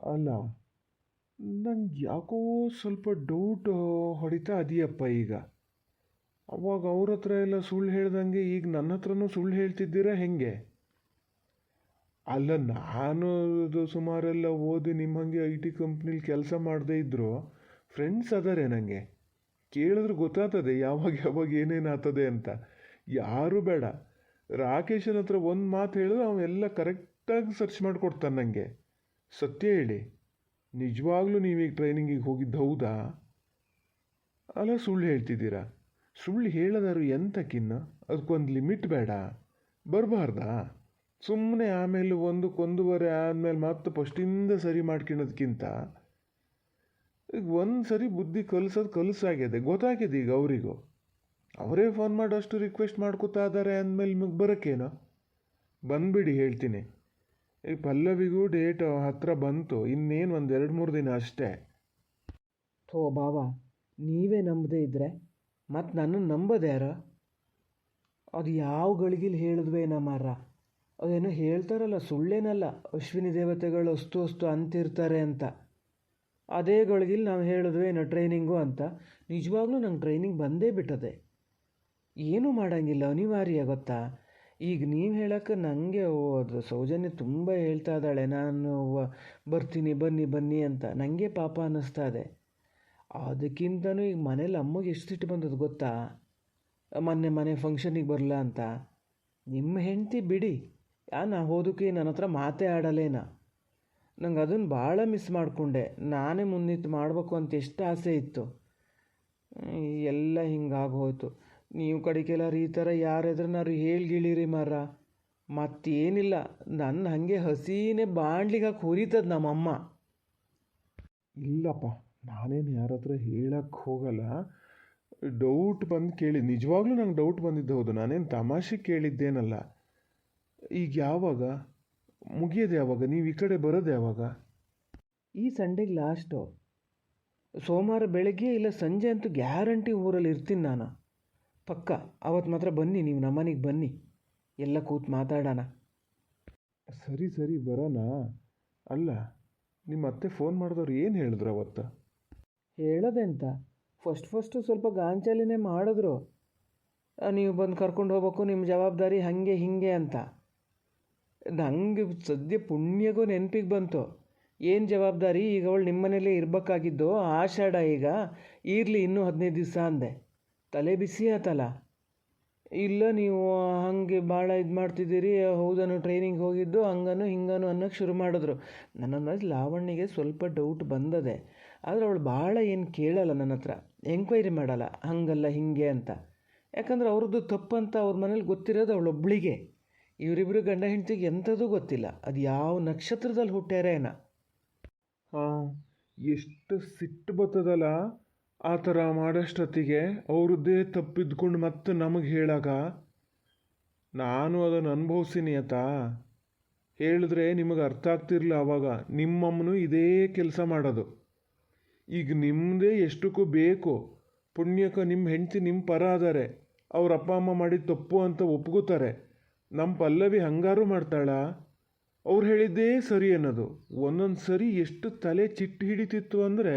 ಅಲ್ಲ. ನಂಗೆ ಯಾಕೋ ಸ್ವಲ್ಪ ಡೌಟ್ ಹೊಡಿತಾ ಅದೀಯಪ್ಪ ಈಗ. ಅವಾಗ ಅವ್ರ ಹತ್ರ ಎಲ್ಲ ಸುಳ್ಳು ಹೇಳ್ದಂಗೆ ಈಗ ನನ್ನ ಹತ್ರನೂ ಸುಳ್ಳು ಹೇಳ್ತಿದ್ದೀರಾ ಹೆಂಗೆ? ಅಲ್ಲ, ನಾನು ಅದು ಸುಮಾರೆಲ್ಲ ಓದಿ ನಿಮ್ಮ ಹಾಗೆ ಐ ಟಿ ಕಂಪ್ನಿಲಿ ಕೆಲಸ ಮಾಡದೇ ಇದ್ದರೂ ಫ್ರೆಂಡ್ಸ್ ಅದಾರೆ ನನಗೆ ಕೇಳಿದ್ರೆ ಗೊತ್ತಾಗ್ತದೆ ಯಾವಾಗ ಯಾವಾಗ ಏನೇನು ಆಗ್ತದೆ ಅಂತ. ಯಾರೂ ಬೇಡ. ರಾಕೇಶನ ಹತ್ರ ಒಂದು ಮಾತು ಹೇಳಿದ್ರೆ ಅವೆಲ್ಲ ಕರೆಕ್ಟಾಗಿ ಸರ್ಚ್ ಮಾಡಿಕೊಡ್ತಾನೆ ನನಗೆ ಸತ್ಯ ಹೇಳಿ. ನಿಜವಾಗ್ಲೂ ನೀವೀಗ ಟ್ರೈನಿಂಗಿಗೆ ಹೋಗಿದ್ದು ಹೌದಾ? ಅಲ್ಲ, ಸುಳ್ಳು ಹೇಳ್ತಿದ್ದೀರಾ? ಸುಳ್ಳು ಹೇಳೋದಾರು ಎಂತಕ್ಕಿನ್ನ? ಅದಕ್ಕೊಂದು ಲಿಮಿಟ್ ಬೇಡ. ಬರಬಾರ್ದಾ? ಸುಮ್ಮನೆ ಆಮೇಲೆ ಒಂದಕ್ಕೊಂದುವರೆ ಆದಮೇಲೆ ಮತ್ತೆ ಫಸ್ಟಿಂದ ಸರಿ ಮಾಡ್ಕೊಳ್ಳೋದಕ್ಕಿಂತ ಈಗ ಒಂದು ಸರಿ ಬುದ್ಧಿ ಕಲಿಸೋದು ಕಲಿಸಾಗಿದೆ ಗೊತ್ತಾಗಿದೆ ಈಗ ಅವರಿಗೂ. ಅವರೇ ಫೋನ್ ಮಾಡಿ ಅಷ್ಟು ರಿಕ್ವೆಸ್ಟ್ ಮಾಡ್ಕೋತಾ ಇದ್ದಾರೆ ಅಂದಮೇಲೆ ನಿಮಗೆ ಬರೋಕ್ಕೇನೋ? ಬಂದುಬಿಡಿ, ಹೇಳ್ತೀನಿ. ಈಗ ಪಲ್ಲವಿಗೂ ಡೇಟ್ ಹತ್ರ ಬಂತು. ಇನ್ನೇನು ಒಂದು ಎರಡು ಮೂರು ದಿನ ಅಷ್ಟೇ. ಥೋ ಬಾವ ನೀವೇ ನಂಬದೇ ಇದ್ದರೆ ಮತ್ತು ನನ್ನನ್ನು ನಂಬೋದು ಯಾರು? ಅದು ಯಾವ ಗಳಿಗಿಲ್ ಹೇಳಿದ್ವೇ ಮಾರ ಅದೇನೋ ಹೇಳ್ತಾರಲ್ಲ, ಸುಳ್ಳೇನಲ್ಲ, ಅಶ್ವಿನಿ ದೇವತೆಗಳು ಅಷ್ಟು ಅಷ್ಟು ಅಂತಿರ್ತಾರೆ ಅಂತ. ಅದೇ ಗಳಿಗಿಲ್ ನಾವು ಹೇಳಿದ್ವೇನೋ ಟ್ರೈನಿಂಗು ಅಂತ. ನಿಜವಾಗ್ಲೂ ನಂಗೆ ಟ್ರೈನಿಂಗ್ ಬಂದೇ ಬಿಟ್ಟದೆ. ಏನೂ ಮಾಡೋಂಗಿಲ್ಲ, ಅನಿವಾರ್ಯ ಗೊತ್ತಾ? ಈಗ ನೀವು ಹೇಳೋಕ್ಕೆ ನನಗೆ ಅದು ಸೌಜನ್ಯ ತುಂಬ ಹೇಳ್ತಾ ಇದ್ದಾಳೆ. ನಾನು ಬರ್ತೀನಿ, ಬನ್ನಿ ಬನ್ನಿ ಅಂತ ನನಗೆ ಪಾಪ ಅನ್ನಿಸ್ತಾ ಇದೆ. ಅದಕ್ಕಿಂತನೂ ಈಗ ಮನೇಲಿ ಅಮ್ಮಗೆ ಎಷ್ಟು ಸಿಟ್ಟು ಬಂದದ್ದು ಗೊತ್ತಾ? ಮೊನ್ನೆ ಮನೆ ಫಂಕ್ಷನಿಗೆ ಬರಲ್ಲ ಅಂತ. ನಿಮ್ಮ ಹೆಂಡತಿ ಬಿಡಿ. ನಾ ಹೋದಕ್ಕೆ ನನ್ನ ಹತ್ರ ಮಾತೇ ಆಡಲೇನ. ನಂಗೆ ಅದನ್ನು ಭಾಳ ಮಿಸ್ ಮಾಡಿಕೊಂಡೆ. ನಾನೇ ಮುಂದಿತ್ತು ಮಾಡಬೇಕು ಅಂತ ಎಷ್ಟು ಆಸೆ ಇತ್ತು. ಎಲ್ಲ ಹಿಂಗಾಗಿ ಹೋಯ್ತು. ನೀವು ಕಡೆಗೆಲ್ಲಾರು ಈ ಥರ ಯಾರೆದ್ರನಾರು ಹೇಳ್ಗಿಳಿರಿ ಮಾರ ಮತ್ತೇನಿಲ್ಲ ನನ್ನ ಹಾಗೆ ಹಸೀನೆ ಬಾಣ್ಲಿಗೆ ಹಾಕಿ ಹುರಿತದ ನಮ್ಮಮ್ಮ. ಇಲ್ಲಪ್ಪ ನಾನೇನು ಯಾರ ಹತ್ರ ಹೇಳಕ್ಕೆ ಹೋಗಲ್ಲ. ಡೌಟ್ ಬಂದು ಕೇಳಿ ನಿಜವಾಗ್ಲೂ ನಂಗೆ ಡೌಟ್ ಬಂದಿದ್ದು ಹೌದು ನಾನೇನು ತಮಾಷೆ ಕೇಳಿದ್ದೇನಲ್ಲ. ಈಗ ಯಾವಾಗ? ಮುಗಿಯೋದು ಯಾವಾಗ? ನೀವು ಈ ಕಡೆ ಬರೋದು ಯಾವಾಗ? ಈ ಸಂಡೆಗೆ ಲಾಸ್ಟು ಸೋಮವಾರ ಬೆಳಗ್ಗೆ ಇಲ್ಲ ಸಂಜೆ ಅಂತೂ ಗ್ಯಾರಂಟಿ ಊರಲ್ಲಿ ಇರ್ತೀನಿ ನಾನು. ಪಕ್ಕ ಅವತ್ತು ಮಾತ್ರ ಬನ್ನಿ ನೀವು ನಮ್ಮನೆಗೆ ಬನ್ನಿ. ಎಲ್ಲ ಕೂತು ಮಾತಾಡೋಣ. ಸರಿ ಸರಿ ಬರೋಣ. ಅಲ್ಲ ನಿಮ್ಮ ಅತ್ತೆ ಫೋನ್ ಮಾಡಿದವ್ರು ಏನು ಹೇಳಿದ್ರು ಅವತ್ತು? ಹೇಳೋದೆಂತ? ಫಸ್ಟ್ ಫಸ್ಟು ಸ್ವಲ್ಪ ಗಾಂಚಲಿನೇ ಮಾಡಿದ್ರು. ನೀವು ಬಂದು ಕರ್ಕೊಂಡು ಹೋಗ್ಬೇಕು ನಿಮ್ಮ ಜವಾಬ್ದಾರಿ ಹಾಗೆ ಹೀಗೆ ಅಂತ. ನಂಗೆ ಸದ್ಯ ಪುಣ್ಯಗೂ ನೆನಪಿಗೆ ಬಂತು. ಏನು ಜವಾಬ್ದಾರಿ? ಈಗ ಅವಳು ನಿಮ್ಮ ಮನೇಲೇ ಇರಬೇಕಾಗಿದ್ದು ಆಷಾಢ ಈಗ ಇರಲಿ ಇನ್ನೂ ಹದಿನೈದು ದಿವಸ ಅಂದೆ. ತಲೆ ಬಿಸಿ ಆತಲ್ಲ ಇಲ್ಲ, ನೀವು ಹಾಗೆ ಭಾಳ ಇದು ಮಾಡ್ತಿದ್ದೀರಿ, ಹೌದನು ಟ್ರೈನಿಂಗ್ ಹೋಗಿದ್ದು, ಹಂಗನು ಹಿಂಗನು ಅನ್ನೋಕ್ಕೆ ಶುರು ಮಾಡಿದ್ರು. ನನ್ನ ಲಾವಣ್ಯಗೆ ಸ್ವಲ್ಪ ಡೌಟ್ ಬಂದದೆ. ಆದರೆ ಅವಳು ಭಾಳ ಏನು ಕೇಳಲ್ಲ ನನ್ನ ಹತ್ರ. ಎಂಕ್ವೈರಿ ಮಾಡಲ್ಲ, ಹಂಗಲ್ಲ, ಹಿಂಗೆ ಅಂತ. ಯಾಕಂದ್ರೆ ಅವ್ರದ್ದು ತಪ್ಪಂತ ಅವ್ರ ಮನೇಲಿ ಗೊತ್ತಿರೋದು ಅವಳೊಬ್ಳಿಗೆ ಇವರಿಬ್ಬರು ಗಂಡ ಹೆಂಡ್ತಿಗೆ ಎಂಥದ್ದು ಗೊತ್ತಿಲ್ಲ. ಅದು ಯಾವ ನಕ್ಷತ್ರದಲ್ಲಿ ಹುಟ್ಟ್ಯಾರೇನ ಹಾಂ, ಎಷ್ಟು ಸಿಟ್ಟು ಬರ್ತದಲ್ಲ ಆ ಥರ ಮಾಡೋಷ್ಟೊತ್ತಿಗೆ ಅವ್ರದ್ದೇ ತಪ್ಪಿದ್ಕೊಂಡು ಮತ್ತೆ ನಮಗೆ ಹೇಳಾಗ, ನಾನು ಅದನ್ನು ಅನುಭವಿಸಿನಿ ಆತಾ ಹೇಳಿದ್ರೆ ನಿಮಗೆ ಅರ್ಥ ಆಗ್ತಿರ್ಲಿಲ್ಲ ಆವಾಗ ನಿಮ್ಮಮ್ಮನೂ ಇದೇ ಕೆಲಸ ಮಾಡೋದು. ಈಗ ನಿಮ್ಮದೇ ಎಷ್ಟಕ್ಕೂ ಬೇಕು. ಪುಣ್ಯಕ್ಕೆ ನಿಮ್ಮ ಹೆಂಡತಿ ನಿಮ್ಮ ಪರ ಅದಾರೆ ಅವ್ರ ಅಪ್ಪ ಅಮ್ಮ ಮಾಡಿದ ತಪ್ಪು ಅಂತ ಒಪ್ಕೋತಾರೆ. ನಮ್ಮ ಪಲ್ಲವಿ ಹಂಗಾರು ಮಾಡ್ತಾಳ? ಅವ್ರು ಹೇಳಿದ್ದೇ ಸರಿ ಅನ್ನೋದು. ಒಂದೊಂದು ಸರಿ ಎಷ್ಟು ತಲೆ ಚಿಟ್ಟು ಹಿಡಿತಿತ್ತು ಅಂದರೆ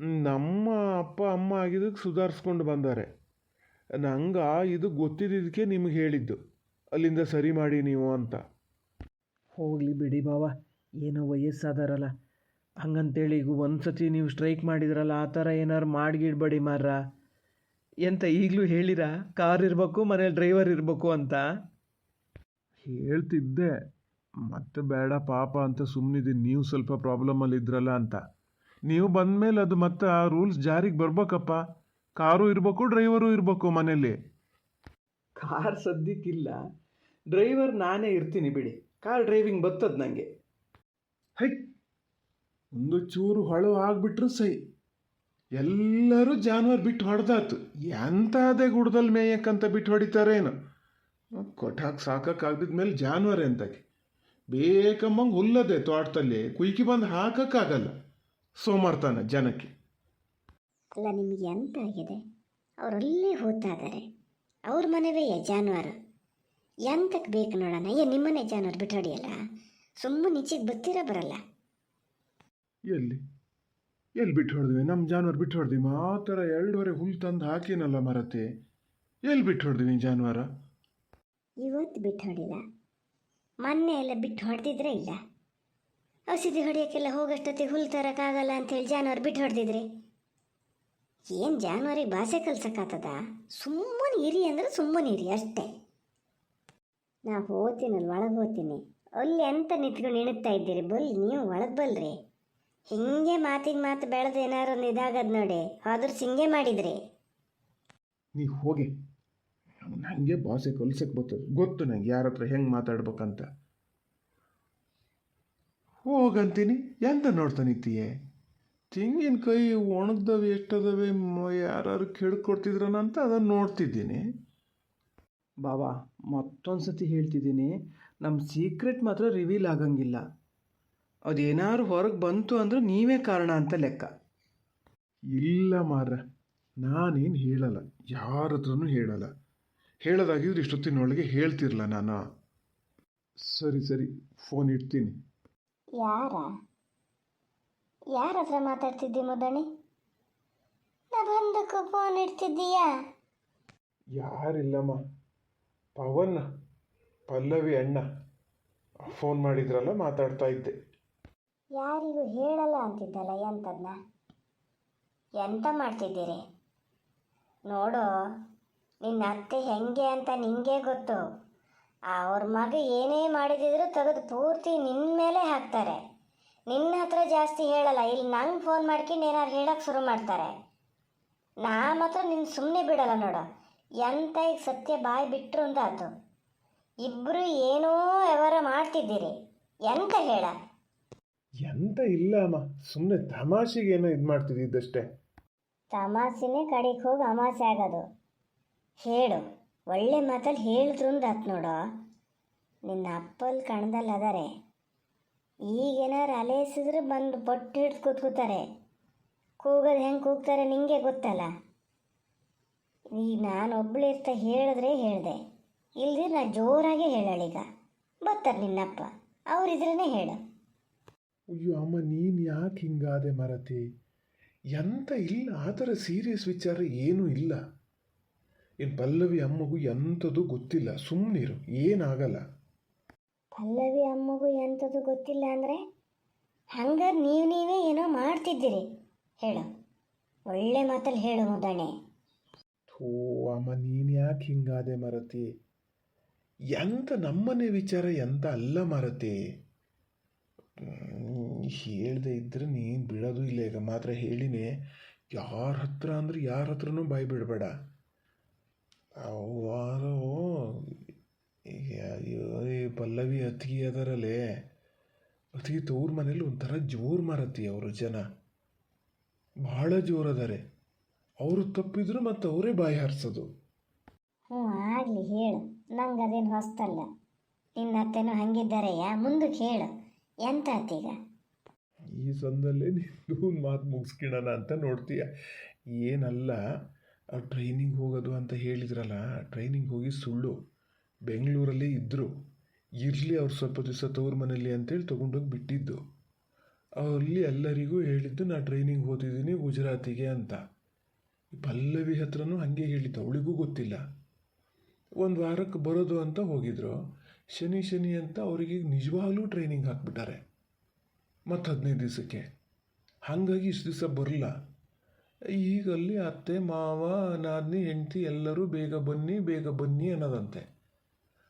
ನಮ್ಮ ಅಪ್ಪ ಅಮ್ಮ ಆಗಿದ್ದಕ್ಕೆ ಸುಧಾರಿಸ್ಕೊಂಡು ಬಂದಾರೆ. ನಂಗೆ ಇದು ಗೊತ್ತಿದ್ದಕ್ಕೆ ನಿಮಗೆ ಹೇಳಿದ್ದು. ಅಲ್ಲಿಂದ ಸರಿ ಮಾಡಿ ನೀವು ಅಂತ. ಹೋಗಲಿ ಬಿಡಿ ಬಾವ ಏನೋ ವಯಸ್ಸಾದಾರಲ್ಲ. ಹಂಗಂತೇಳಿ ಈಗ ಒಂದು ಸತಿ ನೀವು ಸ್ಟ್ರೈಕ್ ಮಾಡಿದ್ರಲ್ಲ ಆ ಥರ ಏನಾರು ಮಾಡಿಗಿಡ್ಬೇಡಿ ಮಾರ ಎಂತ ಈಗಲೂ ಹೇಳಿರಾ? ಕಾರ್ ಇರಬೇಕು ಮನೇಲಿ ಡ್ರೈವರ್ ಇರಬೇಕು ಅಂತ? ಹೇಳ್ತಿದ್ದೆ. ಮತ್ತೆ ಬೇಡ ಪಾಪ ಅಂತ ಸುಮ್ಮನಿದ್ದೀನಿ ನೀವು ಸ್ವಲ್ಪ ಪ್ರಾಬ್ಲಮಲ್ಲಿ ಇದ್ರಲ್ಲ ಅಂತ. ನೀವು ಬಂದಮೇಲೆ ಅದು ಮತ್ತೆ ಆ ರೂಲ್ಸ್ ಜಾರಿಗೆ ಬರ್ಬೇಕಪ್ಪ. ಕಾರು ಇರಬೇಕು ಡ್ರೈವರು ಇರಬೇಕು ಮನೇಲಿ ಕಾರ್ ಸದ್ಯಕ್ಕಿಲ್ಲ. ಡ್ರೈವರ್ ನಾನೇ ಇರ್ತೀನಿ ಬಿಡಿ. ಕಾರ್ ಡ್ರೈವಿಂಗ್ ಬರ್ತದ ನನಗೆ ಹೈ ಒಂದು ಚೂರು ಹೊಳು ಆಗ್ಬಿಟ್ರು ಸೈ. ಎಲ್ಲರೂ ಜಾನುವಾರು ಬಿಟ್ಟು ಹೊಡೆದಾತು. ಎಂಥದೇ ಗುಡ್ದಲ್ಲಿ ಮೇಯಕ್ಕಂತ ಬಿಟ್ಟು ಹೊಡಿತಾರೇನು. ಕೊಟ್ಟಾಕ ಮೇಲೆ ಜಾನುವಾರು ಎಂತಕ್ಕೆ? ಬೇಕಮ್ಮಂಗೆ ಹುಲ್ಲದೆ ತೋಟದಲ್ಲಿ ಕುಯ್ಕಿ ಬಂದು ಹಾಕಕ್ಕಾಗಲ್ಲ ಸೋಮಾರ್ತಾನ ಜನಕ್ಕೆ. ಅಲ್ಲ ನಿಮಗೆ ಎಂತ ಆಗಿದೆ? ಅವರಲ್ಲೇ ಹೋಗ್ತಾ ಇದ್ದಾರೆ ಅವ್ರ ಮನೆವೇ ಜಾನುವಾರು? ಎಂತಕ್ಕೆ ಬೇಕು ನೋಡೋಣ? ಏ ನಿಮ್ಮನೆ ಜಾನುವಾರು ಬಿಟ್ಟಾಡಿಯಲ್ಲ ಸುಮ್ಮನೆ ಈಚೆಗೆ ಬತ್ತಿರ ಬರಲ್ಲ? ಎಲ್ಲಿ? ಎಲ್ಲಿ ಬಿಟ್ಟು ಹೊಡೆದ್ವಿ ನಮ್ಮ ಜಾನುವಾರು ಬಿಟ್ಟು ಹೊಡೆದ್ವಿ ಮಾತ್ರ ಎರಡೂವರೆ ಹುಲ್ಲು ತಂದು ಹಾಕಿನಲ್ಲ ಮರತೆ. ಎಲ್ಲಿ ಬಿಟ್ಟು ಹೊಡೆದ್ವಿ ಜಾನುವಾರ? ಇವತ್ತು ಬಿಟ್ಟು ಹೊಡಿಲ್ಲ ಮೊನ್ನೆ ಎಲ್ಲ ಬಿಟ್ಟು ಹೊಡೆದಿದ್ರೆ ಇಲ್ಲ. ಔಷಧಿ ಹೊಡೆಯೋಕ್ಕೆಲ್ಲ ಹೋಗೋಷ್ಟೊತ್ತಿಗೆ ಹುಲ್ಲು ತರೋಕ್ಕಾಗಲ್ಲ ಅಂತೇಳಿ ಜಾನುವಾರು ಬಿಟ್ಟು ಹೊಡೆದಿದ್ರಿ. ಏನು ಜಾನುವಾರಿಗೆ ಭಾಷೆ ಕಲ್ಸಕ್ಕಾತದ? ಸುಮ್ಮನೆ ಇರಿ ಅಂದ್ರೆ ಸುಮ್ಮನೆ ಇರಿ ಅಷ್ಟೇ. ನಾ ಹೋಗ್ತೀನಲ್ಲ ಒಳಗೆ ಹೋಗ್ತೀನಿ. ಅಲ್ಲಿ ಎಂತ ನಿಂತ್ಕೊಂಡು ಇಣುತ್ತಾ ಇದ್ದೀರಿ? ಬಲ್ಲಿ ನೀವು ಒಳಗೆ ಬಲ್ರಿ. ಹಿಂಗೆ ಮಾತಿಗೆ ಮಾತು ಬೆಳೆದು ಏನಾರು ಒಂದು ಇದಾಗದ್ ನೋಡಿ. ಆದ್ರೂ ಸಿಂಗೆ ಮಾಡಿದ್ರಿ. ನೀ ಹೋಗಿ. ನನಗೆ ಭಾಷೆ ಕಲ್ಸಕ್ಕೆ ಬರ್ತದೆ. ಗೊತ್ತು ನಂಗೆ ಯಾರ ಹತ್ರ ಹೆಂಗೆ ಮಾತಾಡ್ಬೇಕಂತ. ಹೋಗಂತೀನಿ. ಎಂತ ನೋಡ್ತಾ ನಿಂತೀಯೆ? ಕೈ ಒಣಗ್ದವೆ ಎಷ್ಟದವೆ ಯಾರು ಕೆಡ್ಕೊಡ್ತಿದ್ರನ ಅಂತ ಅದನ್ನು ನೋಡ್ತಿದ್ದೀನಿ. ಬಾಬಾ ಮತ್ತೊಂದು ಸತಿ ಹೇಳ್ತಿದ್ದೀನಿ ನಮ್ಮ ಸೀಕ್ರೆಟ್ ಮಾತ್ರ ರಿವೀಲ್ ಆಗಂಗಿಲ್ಲ. ಅದೇನಾದ್ರು ಹೊರಗೆ ಬಂತು ಅಂದ್ರೆ ನೀವೇ ಕಾರಣ ಅಂತ ಲೆಕ್ಕ. ಇಲ್ಲ ಮಾರ ನಾನೇನು ಹೇಳಲ್ಲ ಯಾರ ಹತ್ರನೂ ಹೇಳಲ್ಲ. ಹೇಳೋದಾಗಿದ್ರೆ ಇಷ್ಟೊತ್ತಿನೊಳಗೆ ಹೇಳ್ತಿರಲ್ಲ ನಾನು? ಸರಿ ಸರಿ ಫೋನ್ ಇಡ್ತೀನಿ. ಯಾರ? ಯಾರ ಹತ್ರ ಮಾತಾಡ್ತಿದ್ದಿ ಮುದಣಿ ನಾ ಬಂದಕ್ಕೂ ಫೋನ್ ಇಡ್ತಿದ್ದೀಯಾ? ಯಾರಿಲ್ಲಮ್ಮ. ಪವನ್ ಪಲ್ಲವಿ ಅಣ್ಣ. ಫೋನ್ ಮಾಡಿದ್ರಲ್ಲ ಮಾತಾಡ್ತಾ ಇದ್ದೆ. ಯಾರಿಗೂ ಹೇಳಲ್ಲ ಅಂತಿದ್ದಲ್ಲ ಎಂಥದ್ನ ಎಂತ ಮಾಡ್ತಿದ್ದೀರಿ? ನೋಡು ನಿನ್ನ ಅತ್ತೆ ಹೆಂಗೆ ಅಂತ ನಿಂಗೆ ಗೊತ್ತು. ಅವ್ರ ಮಗ ಏನೇ ಮಾಡಿದಿದ್ರು ತೆಗೆದು ಪೂರ್ತಿ ನಿನ್ನ ಮೇಲೆ ಹಾಕ್ತಾರೆ. ನಿನ್ನ ಹತ್ರ ಜಾಸ್ತಿ ಹೇಳಲ್ಲ ಇಲ್ಲಿ ನಂಗೆ ಫೋನ್ ಮಾಡ್ಕೊಂಡು ಏನಾರು ಹೇಳಕ್ಕೆ ಶುರು ಮಾಡ್ತಾರೆ. ನಾ ಮಾತ್ರ ನಿನ್ನ ಸುಮ್ಮನೆ ಬಿಡಲ್ಲ ನೋಡು. ಎಂತ ಈಗ ಸತ್ಯ ಬಾಯಿ ಬಿಟ್ಟರು ಅಂತ ಅದು ಇಬ್ಬರು ಏನೋ ವ್ಯವಹಾರ ಮಾಡ್ತಿದ್ದೀರಿ. ಎಂತ ಹೇಳ? ಎಂತ ಇಲ್ಲ ಅಮ್ಮ ಸುಮ್ಮನೆ ತಮಾಷೆಗೆ ಏನೋ ಇದು ಮಾಡ್ತಿದ್ದಷ್ಟೇ ತಮಾಷೆನೇ ಕಡೆಗೆ ಹೋಗಿ ಅಮಾಸೆ ಆಗೋದು. ಹೇಳು. ಒಳ್ಳೆ ಮಾತಲ್ಲಿ ಹೇಳಿದ್ರು ಆತ್ ನೋಡು. ನಿನ್ನ ಅಪ್ಪಲ್ ಕಣದಲ್ಲಿ ಅದಾರೆ. ಈಗೇನಾರು ಅಲೆಸಿದ್ರೆ ಬಂದು ಬೊಟ್ಟು ಹಿಡ್ದು ಕೂತ್ಕೋತಾರೆ. ಕೂಗೋದು ಹೆಂಗೆ ಕೂಗ್ತಾರೆ ನಿಂಗೆ ಗೊತ್ತಲ್ಲ. ಈಗ ನಾನು ಒಬ್ಳಿರ್ತ ಹೇಳಿದ್ರೆ ಹೇಳಿದೆ. ಇಲ್ಲದೆ ನಾ ಜೋರಾಗಿ ಈಗ. ಬರ್ತಾರೆ ನಿನ್ನಪ್ಪ. ಅವರಿದ್ರೇ ಹೇಳು. ಅಯ್ಯೋ ಅಮ್ಮ, ನೀನು ಯಾಕೆ ಹಿಂಗಾದೆ ಮರತಿ? ಎಂತ ಇಲ್ಲ, ಆ ಥರ ಸೀರಿಯಸ್ ವಿಚಾರ ಏನೂ ಇಲ್ಲ. ಇನ್ನು ಪಲ್ಲವಿ ಅಮ್ಮಗೂ ಎಂಥದ್ದು ಗೊತ್ತಿಲ್ಲ ಸುಮ್ಮನಿರು ಏನಾಗಲ್ಲ. ಪಲ್ಲವಿ ಅಮ್ಮಗೂ ಎಂಥದ್ದು ಗೊತ್ತಿಲ್ಲ ಅಂದರೆ ಹಂಗಾರೆ ನೀವು ನೀವೇ ಏನೋ ಮಾಡ್ತಿದ್ದೀರಿ. ಹೇಳು ಒಳ್ಳೆ ಮಾತಲ್ಲಿ ಹೇಳು ಮುದಣೆ. ಥೋ ಅಮ್ಮ ನೀನು ಯಾಕೆ ಹಿಂಗಾದೆ ಮರತಿ? ಎಂತ ನಮ್ಮನೆ ವಿಚಾರ ಎಂತ ಅಲ್ಲ ಮರತಿ? ಹೇಳದೆ ಇದ್ರೆ ನೀನು ಬಿಡೋದು ಇಲ್ಲ ಈಗ ಮಾತ್ರ ಹೇಳಿನೇ. ಯಾರ ಹತ್ರ ಅಂದ್ರೆ ಯಾರ ಹತ್ರನೂ ಬಾಯಿ ಬಿಡಬೇಡ. ಅವರು ಈ ಪಲ್ಲವಿ ಅತ್ತಿಗೆ ಅದರಲ್ಲೇ. ಅತ್ತಿಗೆ ತವ್ರ ಮನೇಲಿ ಒಂಥರ ಜೋರು ಮಾರತಿ ಅವರು ಜನ. ಭಾಳ ಜೋರದಾರೆ. ಅವರು ತಪ್ಪಿದ್ರು ಮತ್ತು ಅವರೇ ಬಾಯಿ ಹಾರಿಸೋದು. ಹ್ಞೂ ಆಗಲಿ ಹೇಳು. ನಂಗೆ ಅದೇನು ಹೊಸ್ತಲ್ಲ. ನಿನ್ನ ಅತ್ತೆನೂ ಹಂಗಿದ್ದಾರೆಯಾ? ಮುಂದಕ್ಕೆ ಹೇಳು. ಎಂತ ಆತೀಗ ಈ ಸಂದಲ್ಲೇ ನಿಂದು ಮಾತು ಮುಗಿಸ್ಕಿಡೋಣ ಅಂತ ನೋಡ್ತೀಯ. ಏನಲ್ಲ ಟ್ರೈನಿಂಗ್ ಹೋಗೋದು ಅಂತ ಹೇಳಿದ್ರಲ್ಲ ಟ್ರೈನಿಂಗ್ ಹೋಗಿ ಸುಳ್ಳು. ಬೆಂಗಳೂರಲ್ಲೇ ಇದ್ದರು ಇರಲಿ ಅವ್ರು ಸ್ವಲ್ಪ ದಿವಸ ತವ್ರ ಮನೇಲಿ ಅಂತೇಳಿ ತೊಗೊಂಡೋಗಿ ಬಿಟ್ಟಿದ್ದು. ಅಲ್ಲಿ ಎಲ್ಲರಿಗೂ ಹೇಳಿದ್ದು, ನಾ ಟ್ರೈನಿಂಗ್ ಓದಿದ್ದೀನಿ ಗುಜರಾತಿಗೆ ಅಂತ. ಪಲ್ಲವಿ ಹತ್ರನೂ ಹಾಗೆ ಹೇಳಿದ್ದು, ಅವಳಿಗೂ ಗೊತ್ತಿಲ್ಲ. ಒಂದು ವಾರಕ್ಕೆ ಬರೋದು ಅಂತ ಹೋಗಿದ್ರು. ಶನಿ ಶನಿ ಅಂತ ಅವರಿಗೆ ನಿಜವಾಗ್ಲೂ ಟ್ರೈನಿಂಗ್ ಹಾಕ್ಬಿಟ್ಟಾರೆ. ಮತ್ತು ಹದಿನೈದು ದಿವಸಕ್ಕೆ. ಹಾಗಾಗಿ ಇಷ್ಟು ದಿವಸ ಬರಲ್ಲ ಈಗ ಅಲ್ಲಿ ಅತ್ತೆ, ಮಾವ ನಾದಿನಿ ಹೆಂಡತಿ ಎಲ್ಲರೂ ಬೇಗ ಬನ್ನಿ ಬೇಗ ಬನ್ನಿ ಅನ್ನೋದಂತೆ.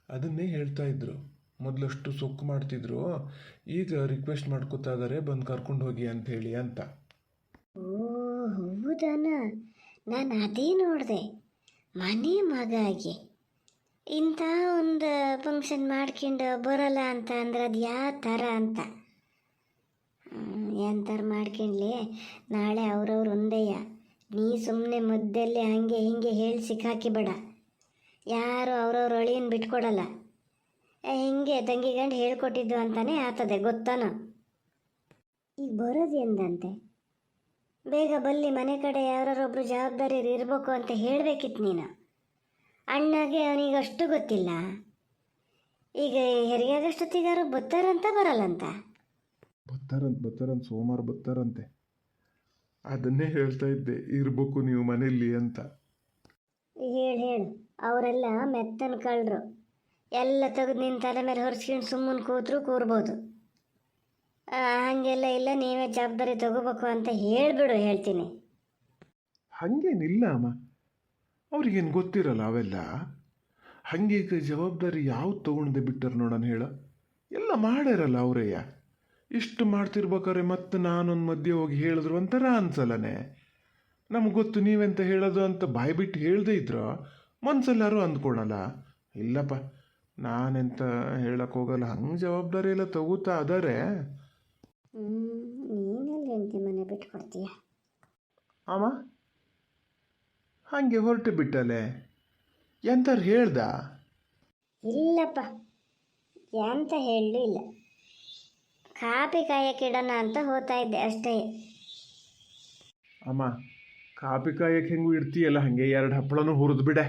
ಅದನ್ನೇ ಹೇಳ್ತಾ ಇದ್ರು. ಮೊದಲಷ್ಟು ಸೊಕ್ಕು ಮಾಡ್ತಿದ್ರು. ಈಗ ರಿಕ್ವೆಸ್ಟ್ ಮಾಡ್ಕೋತಾ ಇದ್ದಾರೆ ಬಂದು ಕರ್ಕೊಂಡು ಹೋಗಿ ಅಂತ ಹೇಳಿ ಅಂತ. ಓ, ಹೌದನ? ನಾನು ಅದೇ ನೋಡಿದೆ. ಮನೆ ಮಗ ಆಗಿ. ಇಂಥ ಒಂದು ಫಂಕ್ಷನ್ ಮಾಡ್ಕೊಂಡು ಬರಲ್ಲ ಅಂತ ಅಂದ್ರೆ ಅದು ಯಾವ ಥರ ಅಂತ? ಎಂಥರ ಮಾಡ್ಕೊಂಡ್ಲಿ ನಾಳೆ ಅವ್ರವ್ರು ಒಂದೇಯ ನೀ ಸುಮ್ಮನೆ ಮಧ್ಯದಲ್ಲಿ ಹಂಗೆ ಹಿಂಗೆ ಹೇಳಿ ಸಿಕ್ಕಾಕಿಬೇಡ. ಯಾರು ಅವ್ರವ್ರ ಅಳಿಯನ್ನು ಬಿಟ್ಕೊಡಲ್ಲ. ಹಿಂಗೆ ತಂಗಿ ಗಂಡು ಹೇಳ್ಕೊಟ್ಟಿದ್ದು ಅಂತಾನೆ ಆತದೆ ಗೊತ್ತಾನ ಈಗ ಬರೋದು ಎಂದಂತೆ? ಬೇಗ ಬಲ್ಲಿ ಮನೆ ಕಡೆ ಯಾರೊಬ್ಬರು ಜವಾಬ್ದಾರಿ ಇರಬೇಕು ಅಂತ ಹೇಳಬೇಕಿತ್ತು ನೀನು. ಅಣ್ಣಗೆ ಅವನಿಗೆ ಅಷ್ಟು ಗೊತ್ತಿಲ್ಲ. ಈಗ ಹೆರಿಗೆಗಷ್ಟೊತ್ತಿಗಾರು ಬರ್ತಾರಂತ ಬರಲ್ಲಂತ? ಬರ್ತಾರಂತ ಬರ್ತಾರಂತ ಸೋಮವಾರ ಬರ್ತಾರಂತೆ ಅದನ್ನೇ ಹೇಳ್ತಾ ಇದ್ದೆ ಇರ್ಬೇಕು ನೀವು ಮನೆಯಲ್ಲಿ ಅಂತ. ಹೇಳು ಹೇಳು. ಅವರೆಲ್ಲ ಮೆತ್ತನ ಕಳ್ಳರು. ಎಲ್ಲ ತೆಗೆದು ನಿನ್ನ ತಲೆ ಮೇಲೆ ಹೊರಿಸ್ಕೊಂಡು ಸುಮ್ಮನೆ ಕೂತ್ರು ಕೂರ್ಬೋದು. ಆ, ಹಾಗೆಲ್ಲ ಇಲ್ಲ ನೀವೇ ಜವಾಬ್ದಾರಿ ತಗೋಬೇಕು ಅಂತ ಹೇಳಿಬಿಡು ಹೇಳ್ತೀನಿ. ಹಾಗೇನಿಲ್ಲ ಅಮ್ಮ. ಅವ್ರಿಗೇನು ಗೊತ್ತಿರಲ್ಲ ಅವೆಲ್ಲ? ಹಾಗೆ ಜವಾಬ್ದಾರಿ ಯಾವ್ದು ತೊಗೊಂಡೆ ಬಿಟ್ಟರು ನೋಡೋಣ ಹೇಳ ಎಲ್ಲ ಮಾಡ್ಯಾರಲ್ಲ ಅವರೇಯ? ಇಷ್ಟು ಮಾಡ್ತಿರ್ಬೇಕಾದ್ರೆ ಮತ್ತೆ ನಾನೊಂದು ಮಧ್ಯೆ ಹೋಗಿ ಹೇಳಿದ್ರು ಒಂಥರ ಅನ್ಸಲ್ಲನೆ. ನಮ್ಗೆ ಗೊತ್ತು ನೀವೆಂತ ಹೇಳೋದು ಅಂತ ಬಾಯಿ ಬಿಟ್ಟು ಹೇಳದೇ ಇದ್ರು ಮನ್ಸಲ್ಲಾರು ಅಂದ್ಕೊಳಲ್ಲ. ಇಲ್ಲಪ್ಪ ನಾನೆಂತ ಹೇಳಕ್ಕೆ ಹೋಗಲ್ಲ. ಹಂಗೆ ಜವಾಬ್ದಾರಿ ಎಲ್ಲ ತಗೋತಾ ಅದಾರೆ ಮನೆ ಬಿಟ್ಟು ಕೊಡ್ತೀಯ ಅಮ್ಮ ಹಾಗೆ ಹೊರಟು ಬಿಟ್ಟಲೆ. ಎಂತಾರು ಹೇಳ್ದ? ಇಲ್ಲಪ್ಪ ಎಂತ ಹೇಳಲಿಲ್ಲ ಕಾಪಿ ಕಾಯಕ್ಕಿಡೋಣ ಅಂತ ಹೋಗ್ತಾ ಇದ್ದೆ ಅಷ್ಟೇ. ಅಮ್ಮ, ಕಾಪಿ ಕಾಯಕ್ಕೆ ಹೆಂಗೂ ಇಡ್ತೀಯಲ್ಲ ಹಾಗೆ ಎರಡು ಹಪ್ಪಳನೂ ಹುರಿದು ಬಿಡೆ.